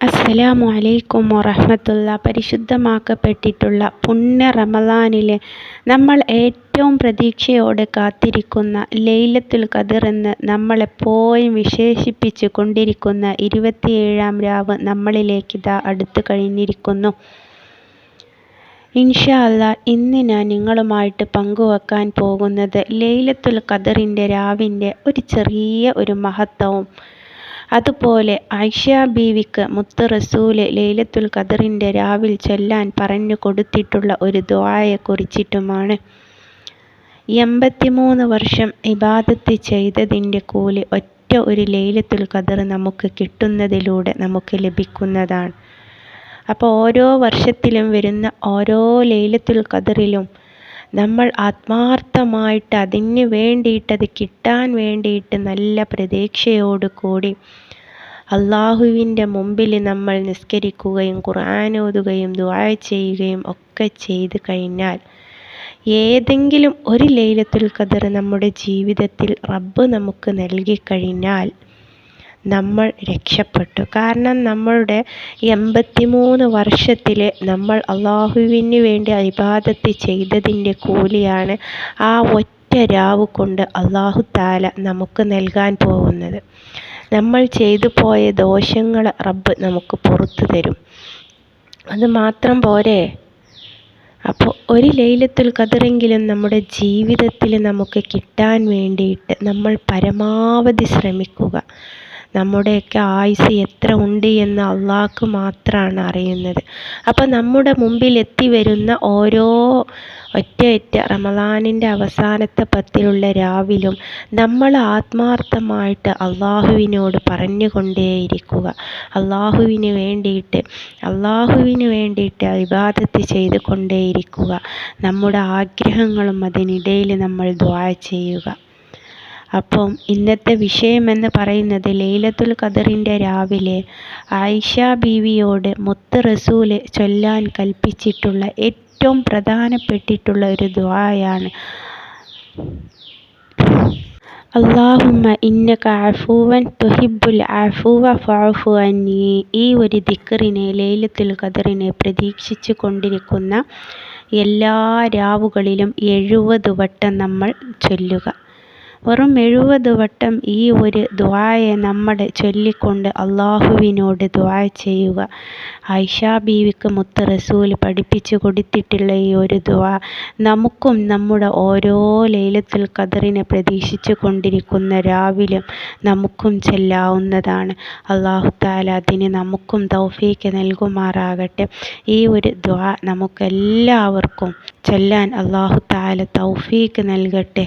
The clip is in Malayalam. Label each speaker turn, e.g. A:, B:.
A: അസ്സലാമു അലൈക്കും വറഹ്മത്തുള്ള. പരിശുദ്ധമാക്കപ്പെട്ടിട്ടുള്ള പുണ്യ റമളാനിലെ നമ്മൾ ഏറ്റവും പ്രതീക്ഷയോടെ കാത്തിരിക്കുന്ന ലൈലത്തുൽ ഖദർ എന്ന് നമ്മളെപ്പോഴും വിശേഷിപ്പിച്ചു കൊണ്ടിരിക്കുന്ന ഇരുപത്തിയേഴാം രാവ് നമ്മളിലേക്കിതാ അടുത്തു കഴിഞ്ഞിരിക്കുന്നു. ഇൻഷാല്ല ഇന്ന് ഞാൻ നിങ്ങളുമായിട്ട് പങ്കുവെക്കാൻ പോകുന്നത് ലൈലത്തുൽ ഖദറിന്റെ രാവിന്റെ ഒരു ചെറിയ ഒരു മഹത്വവും അതുപോലെ ആയിഷ ബീവിക്ക് മുത്ത് റസൂൽ ലൈലത്തുൽ ഖദറിന്റെ രാവിൽ ചൊല്ലാൻ പറഞ്ഞു കൊടുത്തിട്ടുള്ള ഒരു കുറിച്ചിട്ടുമാണ് എൺപത്തിമൂന്ന് വർഷം ഇബാദത്ത് ചെയ്തതിന്റെ കൂലി ഒറ്റ ഒരു ലൈലത്തുൽ ഖദർ നമുക്ക് കിട്ടുന്നതിലൂടെ നമുക്ക് ലഭിക്കുന്നതാണ്. അപ്പോൾ ഓരോ വർഷത്തിലും വരുന്ന ഓരോ ലൈലത്തുൽ ഖദറിലും നമ്മൾ ആത്മാർത്ഥമായിട്ട് അതിന് വേണ്ടിയിട്ട് അത് കിട്ടാൻ വേണ്ടിയിട്ട് നല്ല പ്രതീക്ഷയോട് കൂടി അള്ളാഹുവിന്റെ മുമ്പിൽ നമ്മൾ നിസ്കരിക്കുകയും ഖുർആൻ ഓതുകയും ദുആ ചെയ്യുകയും ഒക്കെ ചെയ്ത് കഴിഞ്ഞാൽ ഏതെങ്കിലും ഒരു ലൈലത്തുൽ ഖദർ നമ്മുടെ ജീവിതത്തിൽ റബ്ബ് നമുക്ക് നൽകിക്കഴിഞ്ഞാൽ നമ്മൾ രക്ഷപ്പെട്ടു. കാരണം നമ്മളുടെ എൺപത്തിമൂന്ന് വർഷത്തിൽ നമ്മൾ അള്ളാഹുവിന് വേണ്ടി ഇബാദത്ത് ചെയ്തതിന്റെ കൂലിയാണ് ആ ഒറ്റ രാവ് കൊണ്ട് അള്ളാഹു താല നമുക്ക് നൽകാൻ പോകുന്നത്. നമ്മൾ ചെയ്തു പോയ ദോഷങ്ങൾ റബ്ബ് നമുക്ക് പുറത്തു തരും. അത് മാത്രം പോരെ? അപ്പോൾ ഒരു ലൈലത്തുൽ കതിറെങ്കിലും നമ്മുടെ ജീവിതത്തിൽ നമുക്ക് കിട്ടാൻ വേണ്ടിയിട്ട് നമ്മൾ പരമാവധി ശ്രമിക്കുക. നമ്മുടെയൊക്കെ ആയുസ് എത്ര ഉണ്ട് എന്ന് അള്ളാഹ്ക്ക് മാത്രമാണ് അറിയുന്നത്. അപ്പം നമ്മുടെ മുമ്പിൽ എത്തി വരുന്ന ഓരോ ഒറ്റ ഒറ്റ റമദാനിന്റെ അവസാനത്തെ പത്തിലുള്ള രാവിലും നമ്മൾ ആത്മാർത്ഥമായിട്ട് അള്ളാഹുവിനോട് പറഞ്ഞുകൊണ്ടേയിരിക്കുക. അള്ളാഹുവിന് വേണ്ടിയിട്ട് അള്ളാഹുവിന് വേണ്ടിയിട്ട് ഇബാദത്ത് ചെയ്ത് കൊണ്ടേയിരിക്കുക നമ്മുടെ ആഗ്രഹങ്ങളും അതിനിടയിൽ നമ്മൾ ദ്വാ ചെയ്യുക. അപ്പം ഇന്നത്തെ വിഷയമെന്ന് പറയുന്നത് ലൈലത്തുൽ ഖദറിന്റെ രാവിലെ ആയിഷ ബീവിയോട് മുത്ത് റസൂൽ ചൊല്ലാൻ കൽപ്പിച്ചിട്ടുള്ള ഏറ്റവും പ്രധാനപ്പെട്ടിട്ടുള്ള ഒരു ദ്വായാണ് അള്ളാഹുമ്മ ഇന്നക അഫൂവൻ തുഹിബുൽ അഫൂവ ഫഅഫു അന്നി. ഈ ഒരു ദിക്കറിനെ ലൈലത്തുൽ ഖദറിനെ പ്രതീക്ഷിച്ചു കൊണ്ടിരിക്കുന്ന എല്ലാ രാവുകളിലും എഴുപത് വട്ടം നമ്മൾ ചൊല്ലുക. വെറും എഴുപത് വട്ടം ഈ ഒരു ദ്വായെ നമ്മുടെ ചൊല്ലിക്കൊണ്ട് അള്ളാഹുവിനോട് ദ്വായ ചെയ്യുക. ആയിഷ ബീവിക്ക് മുത്ത് റസൂൽ പഠിപ്പിച്ചു കൊടുത്തിട്ടുള്ള ഈ ഒരു ദ്വാ നമുക്കും നമ്മുടെ ഓരോ ലൈലത്തുൽ ഖദറിനെ പ്രതീക്ഷിച്ചു കൊണ്ടിരിക്കുന്ന രാവിലും നമുക്കും ചെല്ലാവുന്നതാണ്. അള്ളാഹു താല അതിന് നമുക്കും തൗഫീക്ക് നൽകുമാറാകട്ടെ. ഈ ഒരു ദ്വാ നമുക്കെല്ലാവർക്കും ചെല്ലാൻ അള്ളാഹു താല തൗഫീക്ക് നൽകട്ടെ.